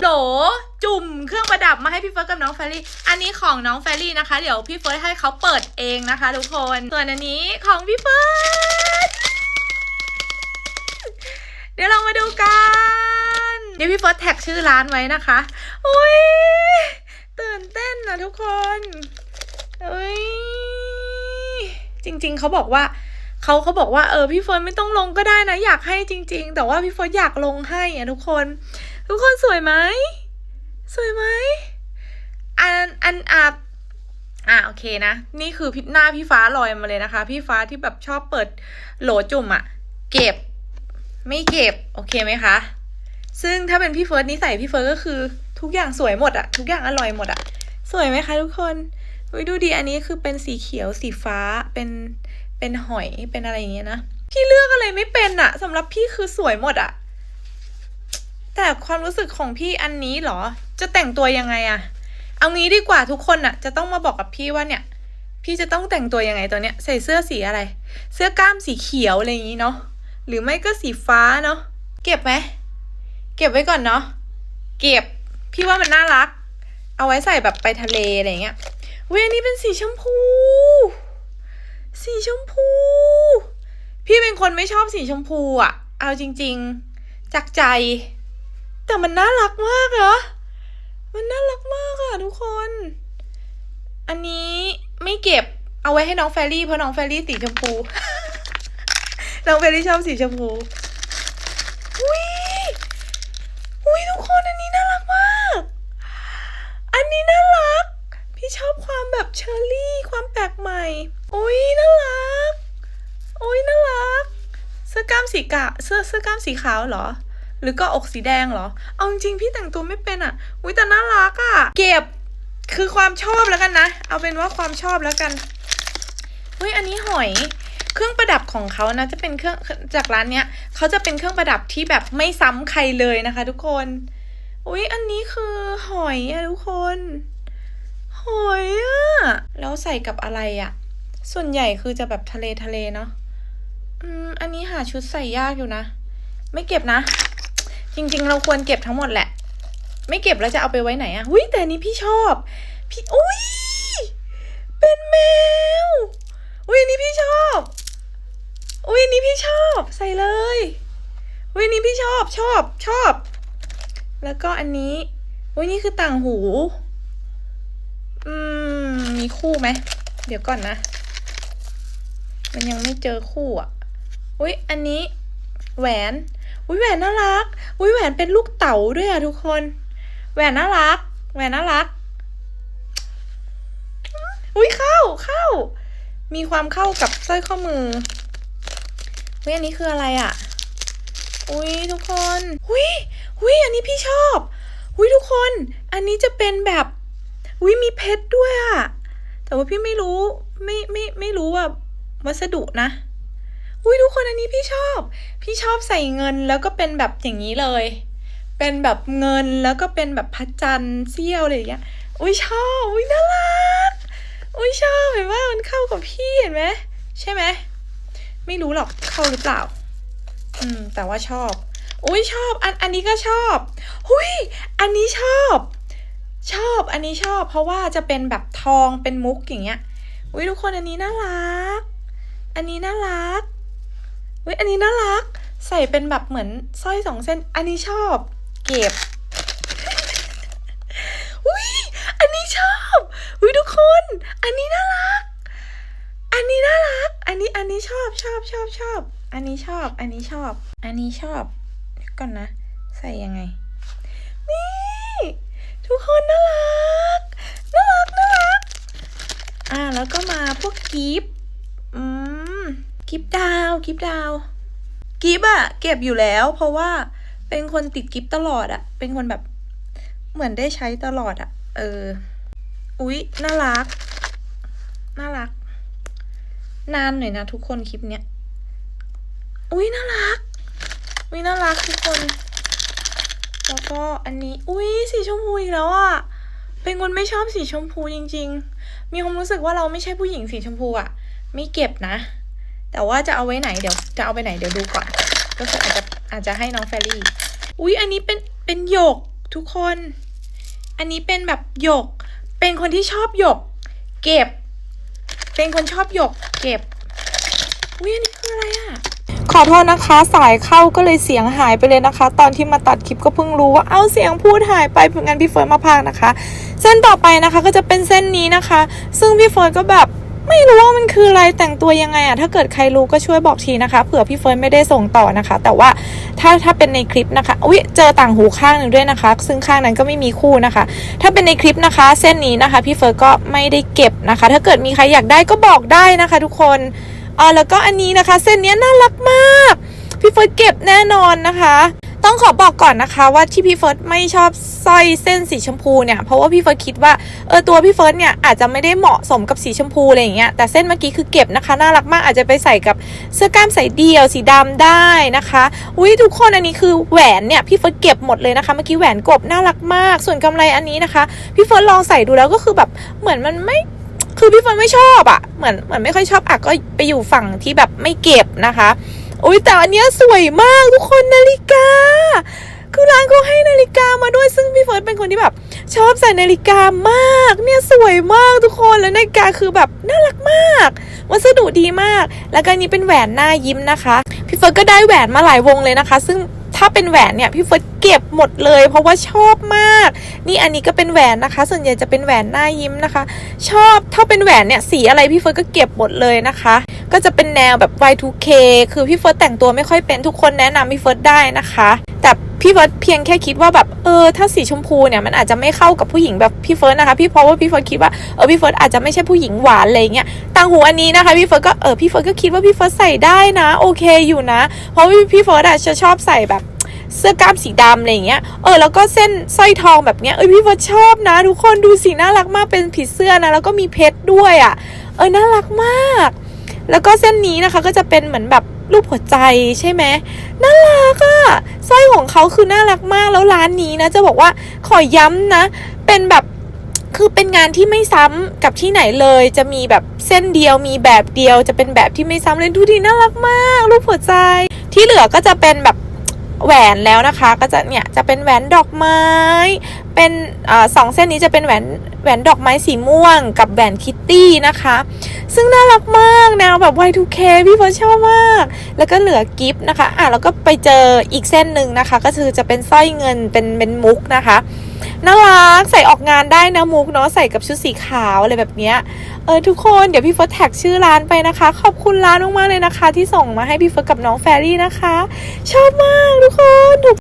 โหลจุ่มเครื่องประดับมาให้พี่เฟิร์สกับน้องแฟรี่ อันนี้ของน้องแฟรรี่นะคะ เดี๋ยวพี่เฟิร์สให้เขาเปิดเองนะคะ ทุกคน ส่วนอันนี้ของพี่เฟิร์ส เดี๋ยวเรามาดูกัน เดี๋ยวพี่เฟิร์สแท็กชื่อร้านไว้นะคะ อุ้ยตื่นเต้นนะทุกคนอุ้ยจริง ๆเขาบอกว่าเขาเขาบอกว่าเออพี่เฟิร์สไม่ต้องลงก็ได้นะ อยากให้จริง ๆ แต่ว่าพี่เฟิร์สอยากลงให้อะทุกคน ทุกคนสวยไหม สวยไหม อัน อันอะอะโอเคนะ นี่คือพี่หน้าพี่ฟ้าลอยมาเลยนะคะ พี่ฟ้าที่แบบชอบเปิดโหลจุ่มอะเก็บ ไม่เก็บ โอเคไหมคะ ซึ่งถ้าเป็นพี่เฟิร์สนิสัยพี่เฟิร์สก็คือ ทุกอย่างสวยหมดอะทุกอย่างอร่อยหมดอะสวยไหมคะทุกคนอุ๊ยดูดีอันนี้คือเป็นสีเขียวสีฟ้าเป็นเป็นหอยเป็นอะไรอย่างเงี้ยนะ พี่เลือกอะไรไม่เป็นอะสำหรับพี่คือสวยหมดอะ แต่ความรู้สึกของพี่อันนี้เหรอ จะแต่งตัวยังไงอะเอางี้ดีกว่าทุกคนอะจะต้องมาบอกกับพี่ว่าเนี่ย พี่จะต้องแต่งตัวยังไงตัวเนี้ย ใส่เสื้อสีอะไร เสื้อกล้ามสีเขียวอะไรอย่างงี้เนาะ หรือไม่ก็สีฟ้าเนาะ เก็บไหม เก็บไว้ก่อนเนาะ เก็บ พี่ว่ามันน่ารัก เอาไว้ใส่แบบไปทะเลอะไรเงี้ย เวยอันนี้เป็นสีชมพู สีชมพู พี่เป็นคนไม่ชอบสีชมพูอะเอาจริง ๆ จากใจ แต่มันน่ารักมากเหรอมันน่ารักมากอะทุกคน อันนี้ไม่เก็บเอาไว้ให้น้องแฟรี่เพราะน้องแฟรี่สีชมพู น้องเฟรี่ชอบสีชมพูอุ้ยอุ้ยทุกคนอันนี้น่ารักมาก อันนี้น่ารัก พี่ชอบความแบบเชอร์รี่ความแปลกใหม่อุ้ยน่ารักอุ้ยน่ารัก เสื้อกล้ามสีกะเสื้อเสื้อกล้ามสีขาวเหรอ หรือก็อกสีแดงเหรอ เอาจริงพี่แต่งตัวไม่เป็นอะ อุ้ยแต่น่ารักอะ เก็บคือความชอบแล้วกันนะ เอาเป็นว่าความชอบแล้วกันเฮ้ยอันนี้หอยเครื่องประดับของเขานะจะเป็นเครื่องจากร้านเนี้ยเขาจะเป็นเครื่องประดับที่แบบไม่ซ้ำใครเลยนะคะ ทุกคนอุ๊ยอันนี้คือหอยอะทุกคน หอยอะแล้วใส่กับอะไรอะส่วนใหญ่คือจะแบบทะเลทะเลเนาะอืมอันนี้หาชุดใส่ยากอยู่นะ ไม่เก็บนะ จริง ๆ เราควรเก็บทั้งหมดแหละ ไม่เก็บแล้วจะเอาไปไว้ไหนอะหุ้ยแต่นนี้พี่ชอบ พี่อุ้ยเป็นแมวอุ้ยอันนี้พี่ชอบ อุ้ยอันนี้พี่ชอบ ใส่เลยอุ้ยอันนี้พี่ชอบชอบชอบ แล้วก็อันนี้อุ้ยนี่คือต่างหู อืมมีคู่ไหมเดี๋ยวก่อนนะ มันยังไม่เจอคู่อะอุ้ยอันนี้แหวน อุ้ยแหวนน่ารัก อุ้ยแหวนเป็นลูกเต๋าด้วยอะทุกคน แหวนน่ารัก แหวนน่ารัก อุ้ยเข้าเข้า มีความเข้ากับสร้อยข้อมือเฮ้ยอันนี้คืออะไรอะ่ะ อุ้ยทุกคนหุยหุยอันนี้พี่ชอบหุยทุกคน อันนี้จะเป็นแบบหุยมีเพชรด้วยอะ่ะ แต่ว่าพี่ไม่รู้ ไม่ไม่ไม่รู้ว่าวัสดุนะ อุ้ยทุกคนอันนี้พี่ชอบ พี่ชอบใส่เงินแล้วก็เป็นแบบอย่างนี้เลย เป็นแบบเงินแล้วก็เป็นแบบพระจันทร์เสี้ยวอะไรอย่างเงี้ย อุ้ยชอบ อุ้ยน่ารัก อุ้ยชอบเห็นว่ามันเข้ากับพี่เห็นไหมใช่ไหมไม่รู้หรอกเข้าหรือเปล่า อืม แต่ว่าชอบ อุ้ยชอบ อันอันนี้ก็ชอบ หุยอันนี้ชอบ ชอบอันนี้ชอบ เพราะว่าจะเป็นแบบทองเป็นมุกอย่างเงี้ย อุ้ยทุกคนอันนี้น่ารัก อันนี้น่ารัก อุ้ยอันนี้น่ารัก ใส่เป็นแบบเหมือนสร้อยสองเส้น อันนี้ชอบ เก็บอุ้ยอันนี้ชอบอุ้ยทุกคน อันนี้น่ารัก อันนี้น่ารัก อันนี้อันนี้ชอบชอบชอบชอบ อันนี้ชอบ อันนี้ชอบ อันนี้ชอบก่อนนะ ใส่ยังไง นี่ ทุกคนน่ารักน่ารักน่ารัก อ่าแล้วก็มาพวกกิฟต์ กิฟต์ดาวกิฟต์ดาวกิฟต์อะเก็บอยู่แล้ว เพราะว่าเป็นคนติดกิฟต์ตลอดอะเป็นคนแบบเหมือนได้ใช้ตลอดอะเออ อุ๊ย น่ารัก น่ารัก นานหน่อยนะทุกคนคลิปเนี้ย อุ้ยน่ารัก อุ้ยน่ารักทุกคน แล้วก็อันนี้ อุ้ยสีชมพูอีกแล้วอะเป็นคนไม่ชอบสีชมพูจริง ๆ มีความรู้สึกว่าเราไม่ใช่ผู้หญิงสีชมพูอะไม่เก็บนะ แต่ว่าจะเอาไว้ไหนเดี๋ยวจะเอาไปไหนเดี๋ยวดูก่อน ก็คืออาจจะอาจจะให้น้องแฟรี่ อุ้ยอันนี้เป็นเป็นหยกทุกคน อันนี้เป็นแบบหยก เป็นคนที่ชอบหยก เก็บ เป็นคนชอบหยก เก็บ อุ้ยอันนี้คืออะไรอะขอโทษนะคะสายเข้าก็เลยเสียงหายไปเลยนะคะ ตอนที่มาตัดคลิปก็เพิ่งรู้ว่าเอาเสียงพูดหายไปเพื่องั้นพี่เฟิร์นมาพากนะคะ เส้นต่อไปนะคะก็จะเป็นเส้นนี้นะคะ ซึ่งพี่เฟิร์นก็แบบ ไม่รู้ว่ามันคืออะไรแต่งตัวยังไงอะถ้าเกิดใครรู้ก็ช่วยบอกทีนะคะเผื่อพี่เฟิร์นไม่ได้ส่งต่อนะคะ แต่ว่าถ้าถ้าเป็นในคลิปนะคะอุ้ยเจอต่างหูข้างหนึ่งด้วยนะคะ ซึ่งข้างนั้นก็ไม่มีคู่นะคะ ถ้าเป็นในคลิปนะคะ เส้นนี้นะคะ พี่เฟิร์นก็ไม่ได้เก็บนะคะ ถ้าเกิดมีใครอยากได้ก็บอกได้นะคะ ทุกคนอ่าแล้วก็อันนี้นะคะ เส้นนี้น่ารักมาก พี่เฟิร์สเก็บแน่นอนนะคะ ต้องขอบอกก่อนนะคะว่าที่พี่เฟิร์สไม่ชอบสร้อยเส้นสีชมพูเนี่ยเพราะว่าพี่เฟิร์สคิดว่าเออตัวพี่เฟิร์สเนี่ยอาจจะไม่ได้เหมาะสมกับสีชมพูอะไรอย่างเงี้ยแต่เส้นเมื่อกี้คือเก็บนะคะน่ารักมากอาจจะไปใส่กับเสื้อกล้ามใส่เดี่ยวสีดำได้นะคะอุ้ยทุกคนอันนี้คือแหวนเนี่ยพี่เฟิร์สเก็บหมดเลยนะคะเมื่อกี้แหวนกบน่ารักมาก ส่วนกำไรอันนี้นะคะ พี่เฟิร์สลองใส่ดูแล้วก็คือแบบเหมือนมันไม่คือพี่เฟิร์นไม่ชอบอะเหมือนเหมือนไม่ค่อยชอบอะก็ไปอยู่ฝั่งที่แบบไม่เก็บนะคะ โอ้ยแต่อันเนี้ยสวยมากทุกคนนาฬิกา คือร้านเขาให้นาฬิกามาด้วยซึ่งพี่เฟิร์นเป็นคนที่แบบ ชอบใส่นาฬิกามาก เนี่ยสวยมากทุกคนแล้วนาฬิกาคือแบบน่ารักมาก วัสดุดีมาก แล้วก็นนี้เป็นแหวนหน้ายิ้มนะคะ พี่เฟิร์นก็ได้แหวนมาหลายวงเลยนะคะ ซึ่งถ้าเป็นแหวนเนี่ยพี่เฟิร์ส เก็บหมดเลย เพราะว่าชอบมาก นี่อันนี้ก็เป็นแหวนนะคะ ส่วนใหญ่จะเป็นแหวนหน้ายิ้มนะคะ ชอบถ้าเป็นแหวนเนี่ยสีอะไรพี่เฟิร์นก็เก็บหมดเลยนะคะ ก็จะเป็นแนวแบบ Y2K คือพี่เฟิร์สแต่งตัวไม่ค่อยเป็นทุกคนแนะนำพี่เฟิร์สได้นะคะ แต่พี่เฟิร์สเพียงแค่คิดว่าแบบเออถ้าสีชมพูเนี่ยมันอาจจะไม่เข้ากับผู้หญิงแบบพี่เฟิร์สนะคะพี่เพราะว่าพี่เฟิร์สคิดว่าเออพี่เฟิร์สอาจจะไม่ใช่ผู้หญิงหวานอะไรเงี้ยต่างหูอันนี้นะคะพี่เฟิร์สก็เออพี่เฟิร์สก็คิดว่าพี่เฟิร์สใส่ได้นะโอเคอยู่นะ เพราะพี่เฟิร์สอะจะชอบใส่แบบ เสื้อกล้ามสีดำอะไรอย่างเงี้ย เออแล้วก็เส้นสร้อยทองแบบเนี้ย เอ้ยพี่เฟิร์สชอบนะ ทุกคนดูสีน่ารักมากเป็นผีเสื้อนะ แล้วก็มีเพชรด้วยอะ่ะ เออน่ารักมาก แล้วก็เส้นนี้นะคะก็จะเป็นเหมือนแบบรูปหัวใจใช่ไหมน่ารักอะ่ะสร้อยของเขาคือน่ารักมากแล้วร้านนี้นะ จะบอกว่าขอย้ำนะ เป็นแบบคือเป็นงานที่ไม่ซ้ำกับที่ไหนเลย จะมีแบบเส้นเดียวมีแบบเดียว จะเป็นแบบที่ไม่ซ้ำเลยดูดีน่ารักมาก รูปหัวใจ ที่เหลือก็จะเป็นแบบ แหวนแล้วนะคะ ก็จะเนี่ยจะเป็นแหวนดอกไม้เป็นอสองเส้นนี้จะเป็นแหวนแหวนดอกไม้สีม่วงกับแหวนคิตตี้นะคะ ซึ่งน่ารักมากแนวแบบ Y2K พี่เฟิร์สชอบมาก แล้วก็เหลือกิฟต์นะคะอะแล้วก็ไปเจออีกเส้นหนึ่งนะคะ ก็คือจะเป็นสร้อยเงินเป็นเป็นมุกนะคะน่ารักใส่ออกงานได้นะมุกเนาะใส่กับชุดสีขาวอะไรแบบเนี้ยเออทุกคนเดี๋ยวพี่เฟิร์สแท็กชื่อร้านไปนะคะ ขอบคุณร้านมากๆเลยนะคะ ที่ส่งมาให้พี่เฟิร์สกับน้องแฟรี่นะคะ ชอบมากทุกคน